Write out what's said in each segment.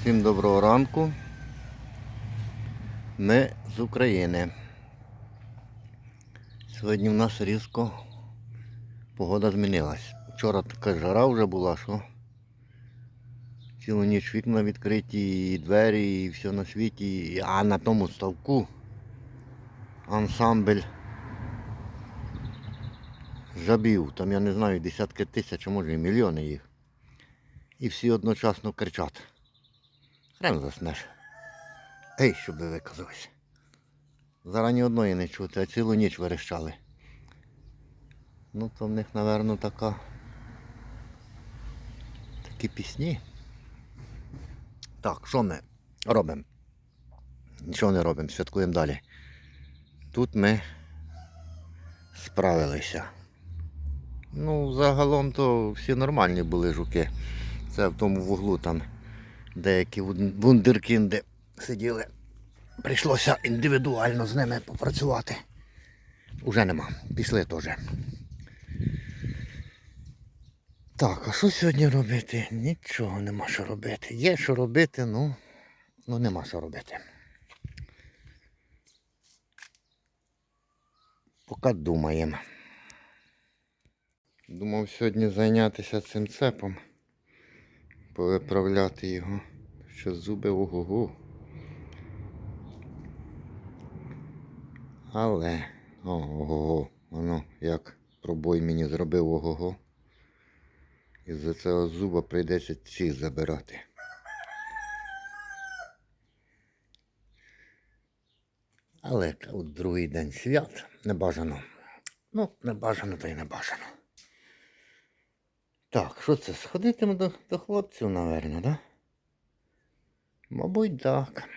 Всім доброго ранку. Ми з України. Сьогодні в нас різко погода змінилась. Вчора така жара вже була, що цілу ніч вікна відкриті, і двері, і все на світі. А на тому ставку ансамбль жабів. Там я не знаю, десятки тисяч, а може і мільйони їх. І всі одночасно кричать. Хрен заснеш. Ей, щоб ви виказалися. Зараз ні одної не чути, а цілу ніч верещали. Ну, то в них, напевно, така. Такі пісні. Так, що ми робимо? Нічого не робимо, святкуємо далі. Тут ми справилися. Ну, загалом то всі нормальні були жуки. Це в тому вуглу там деякі вун- вундеркінди сиділи. Прийшлося індивідуально з ними попрацювати. Уже нема. Пішли теж. Так, а що сьогодні робити? Нічого нема що робити. Є що робити, ну, ну нема що робити. Поки думаємо. Думав сьогодні зайнятися цим цепом повиправляти його. Що зуби ого-го. Але ого-го, воно як пробой мені зробив ого-го. Із-за цього зуба прийдеться ці забирати. Але та от другий день свят не бажано. Ну, не бажано, то й не бажано. Так, що це? Сходитимо до, до хлопців, напевно, да? Мабуть, так.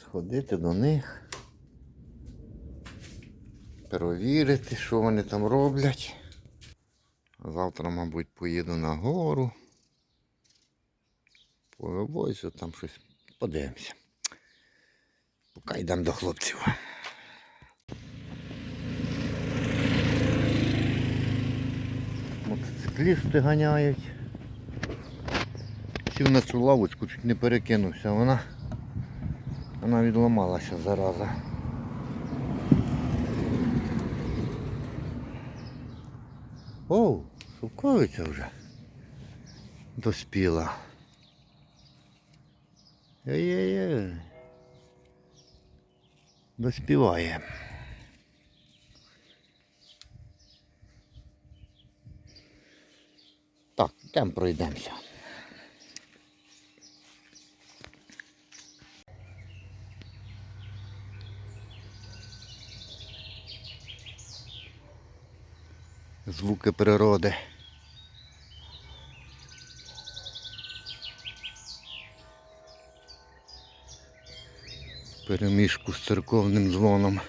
Сходити до них. Перевірити, що вони там роблять. Завтра, мабуть, поїду на гору. Повивозю там щось. Подивимося. Поки йдемо до хлопців. Мотоциклісти ганяють. Сів на цю лавочку, чуть не перекинувся, вона, вона відламалася зараза. Оу, шовковиця вже доспіла. Є-є-є. Доспіває. Йдемо пройдемося. Звуки природи. Перемішку з церковним дзвоном.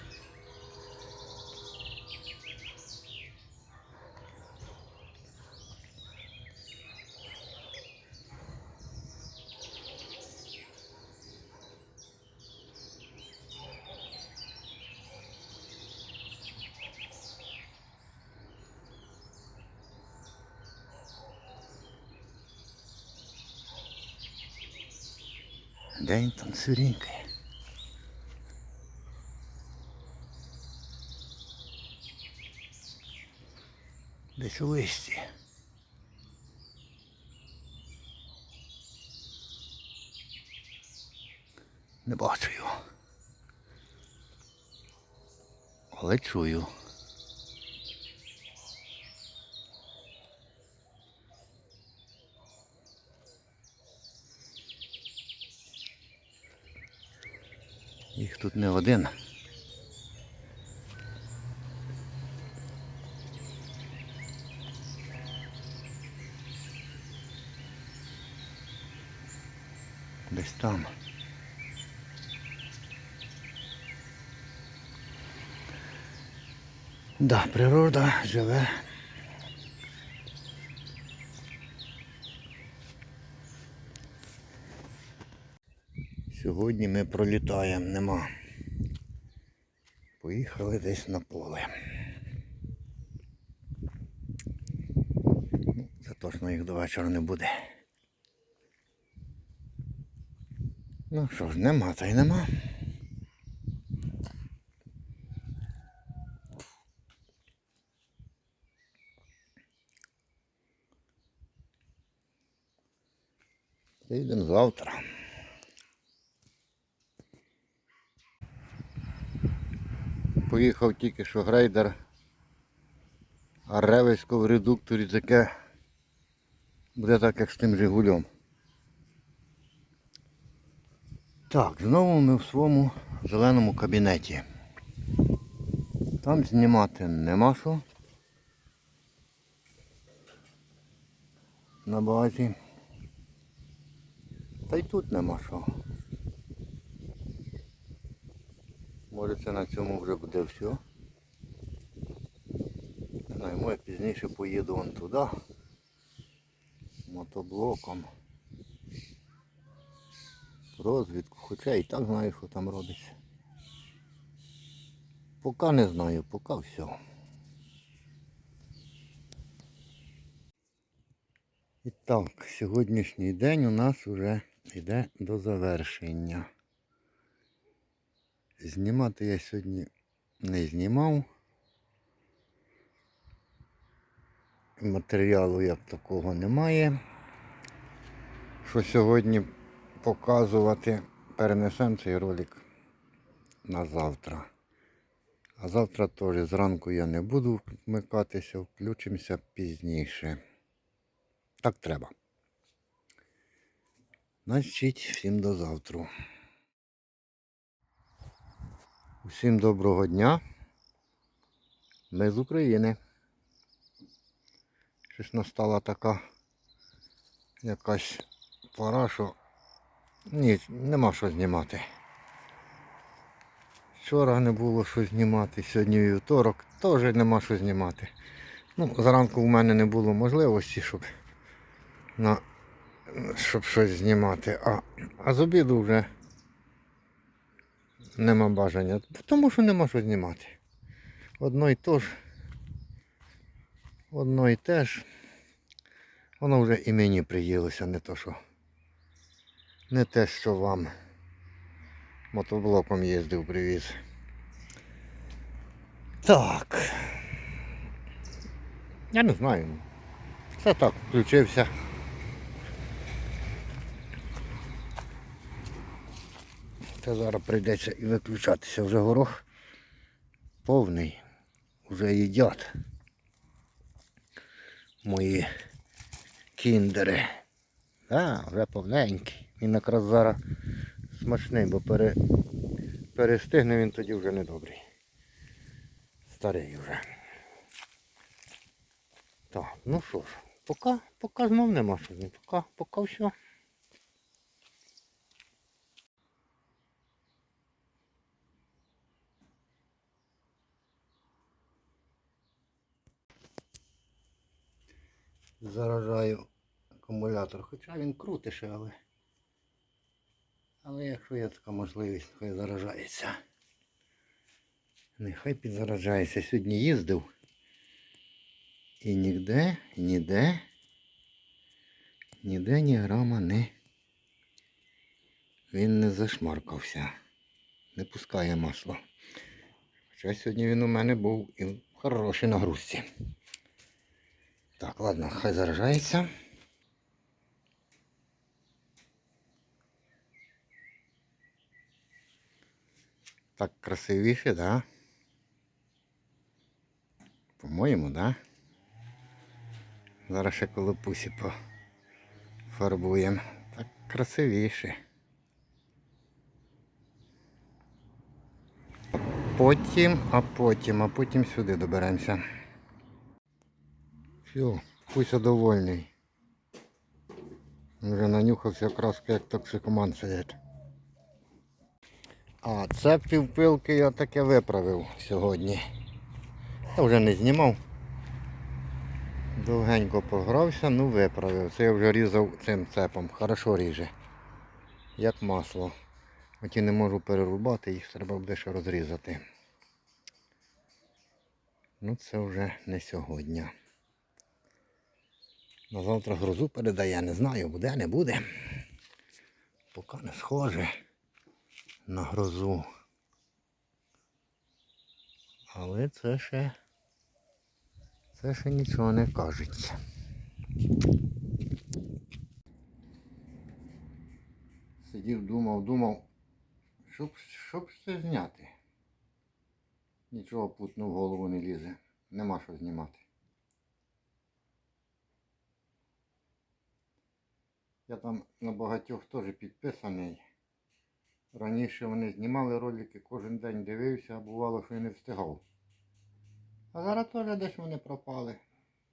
День там сиренький. Десь у. Не бачу його. Але чую. Їх тут не один. Десь там. Да, природа живе. Сьогодні ми пролітаємо, нема. Поїхали десь на поле. Ну, точно їх до вечора не буде. Ну що ж, нема, та й нема. Їдемо завтра. Поїхав тільки що грейдер а ревесько в редукторі таке буде так, як з тим Жигулем. Так, знову ми в своєму зеленому кабінеті. Там знімати нема що. На базі. Та й тут нема що. Може це на цьому вже буде все. Не знаю, може пізніше поїду вон туди. Мотоблоком. Розвідку, хоча і так знаю, що там робиться. Поки не знаю, поки все. І так, сьогоднішній день у нас вже йде до завершення. Знімати я сьогодні не знімав. Матеріалу як такого немає. Що сьогодні показувати, перенесемо цей ролик на завтра. А завтра теж зранку я не буду вмикатися, включимося пізніше. Так треба. Значить, всім до завтра. Усім доброго дня. Ми з України. Щось настала така якась пора, що ні, нема що знімати. Вчора не було що знімати, сьогодні вівторок теж нема що знімати. Ну, зранку в мене не було можливості, щоб, на, щоб щось знімати, а, а з обіду вже нема бажання. Тому що нема що знімати. Одно і то ж. Одно і те ж. Воно вже і мені приїлося, не то що. Не те, що вам мотоблоком їздив, привіз. Так. Я не знаю. Це так, включився. Це зараз прийдеться і виключатися. Вже горох повний. Вже їдять мої кіндери. А, вже повненький. Він якраз зараз смачний, бо пере... перестигне він тоді вже недобрий. Старий вже. Так, ну що ж, поки, поки знов нема що. Поки, поки все. Заражаю акумулятор. Хоча він крутише, але. Але якщо є така можливість, хай заражається. Нехай підзаражається. Сьогодні їздив. І ніде, ніде, ніде ні грама не. Він не зашмаркався. Не пускає масло. Хоча сьогодні він у мене був і в хорошій нагрузці. Так, ладно, хай заражається. Так красивіше, да? По-моєму, да? Зараз ще колопусі пофарбуємо. Так красивіше. Потім, а потім, а потім сюди доберемося. Все, Куся довольний. Він Вже нанюхався краски, як токсикоман сидить. А це півпилки я таке виправив сьогодні. Я вже не знімав. Довгенько погрався, ну виправив. Це я вже різав цим цепом. Хорошо ріже. Як масло. Хоч і не можу перерубати, їх треба буде ще розрізати. Ну це вже не сьогодні. На завтра грозу передає, не знаю, буде, не буде. Поки не схоже на грозу. Але це ще. Це ще нічого не кажеться. Сидів, думав, думав, щоб, щоб це зняти. Нічого путно в голову не лізе. Нема що знімати. Я там на багатьох теж підписаний. Раніше вони знімали ролики, кожен день дивився, а бувало, що і не встигав. А зараз теж десь вони пропали.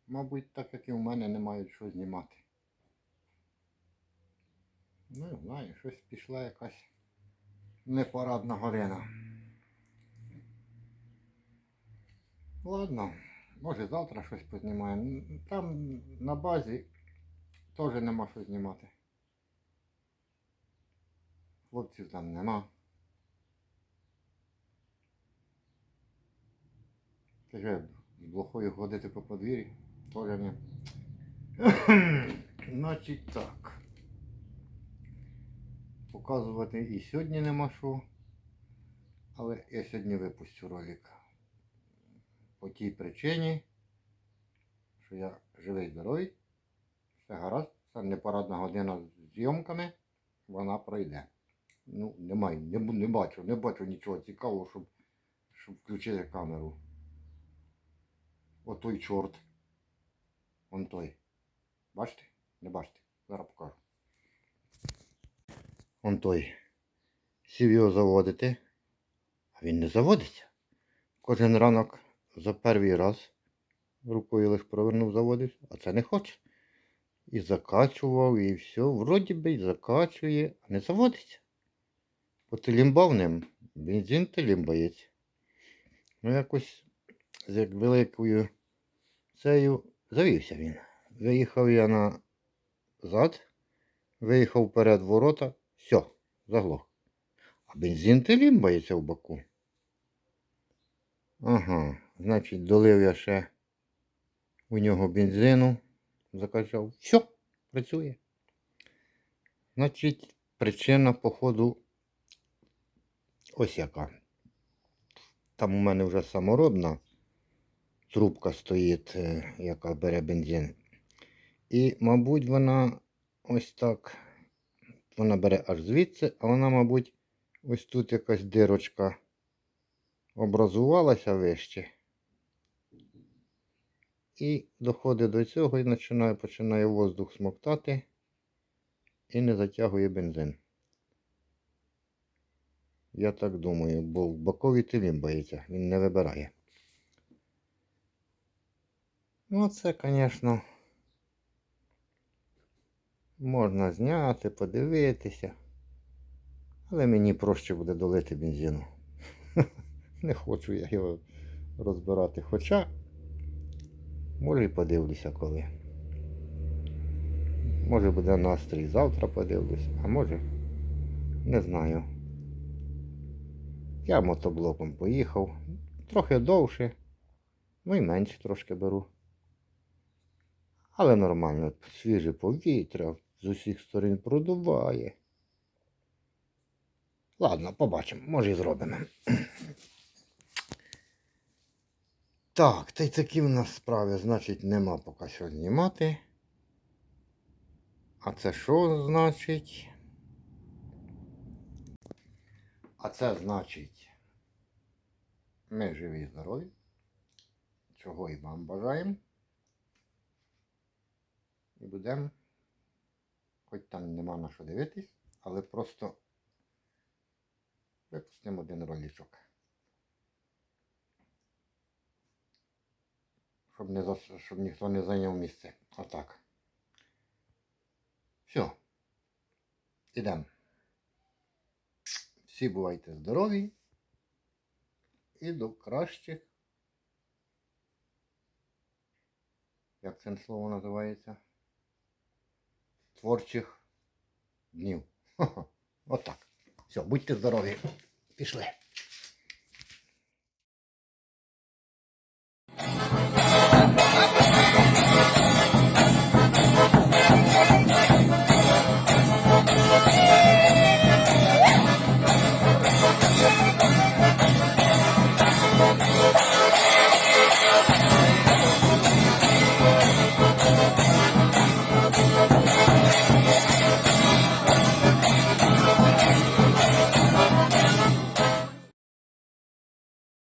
Мабуть, так як і в мене не мають що знімати. Ну, не знаю, щось пішла якась непорадна година. Ладно, може завтра щось познімаємо. Там на базі теж нема що знімати. Хлопців там нема. Каже, з блохою ходити по подвір'ї, теж. Значить так. Показувати і сьогодні нема що. Але я сьогодні випустю ролик. По тій причині, що я живий здоровий, все гаразд, це непорадна година з зйомками, вона пройде. Ну, немає, не, не бачу, не бачу нічого цікавого, щоб, щоб включити камеру. Отой чорт. Он той. Бачите? Не бачите? Зараз покажу. Он той. Сів його заводити, а він не заводиться. Кожен ранок за перший раз рукою лише провернув заводився, а це не хоче. І закачував, і все. Вроді би закачує, а не заводиться. Потилімбав ним, бензин тилімбається. Ну якось з як великою цею завівся він. Виїхав я назад, виїхав вперед ворота, все, заглох. А бензин тилімбається в боку. Ага, значить, долив я ще у нього бензину, закачав. Все, працює. Значить, причина, походу, ось яка. Там у мене вже саморобна трубка стоїть, е, яка бере бензин. І, мабуть, вона ось так. Вона бере аж звідси, а вона, мабуть, ось тут якась дирочка образувалася вище. І доходить до цього і починає, починає воздух смоктати і не затягує бензин. Я так думаю, бо в боковій тилім боїться, він не вибирає. Ну, це, звісно, можна зняти, подивитися. Але мені проще буде долити бензину. Не хочу я його розбирати. Хоча, може і подивлюся коли. Може буде настрій завтра подивлюся, а може, не знаю. Я мотоблоком поїхав. Трохи довше, ну і менше трошки беру. Але нормально, свіже повітря з усіх сторон продуває. Ладно, побачимо, може і зробимо. Так, та й такі в нас справи, значить, нема поки що знімати. А це що значить? А це значить, ми живі і здорові. Чого і вам бажаємо. І будемо, хоч там нема на що дивитись, але просто випустимо один ролічок. Щоб, не зас... щоб ніхто не зайняв місце. Отак. Все. Ідемо. Всі бувайте здорові і до кращих. Як це слово називається? Творчих днів. Отак. Все, будьте здорові. Пішли.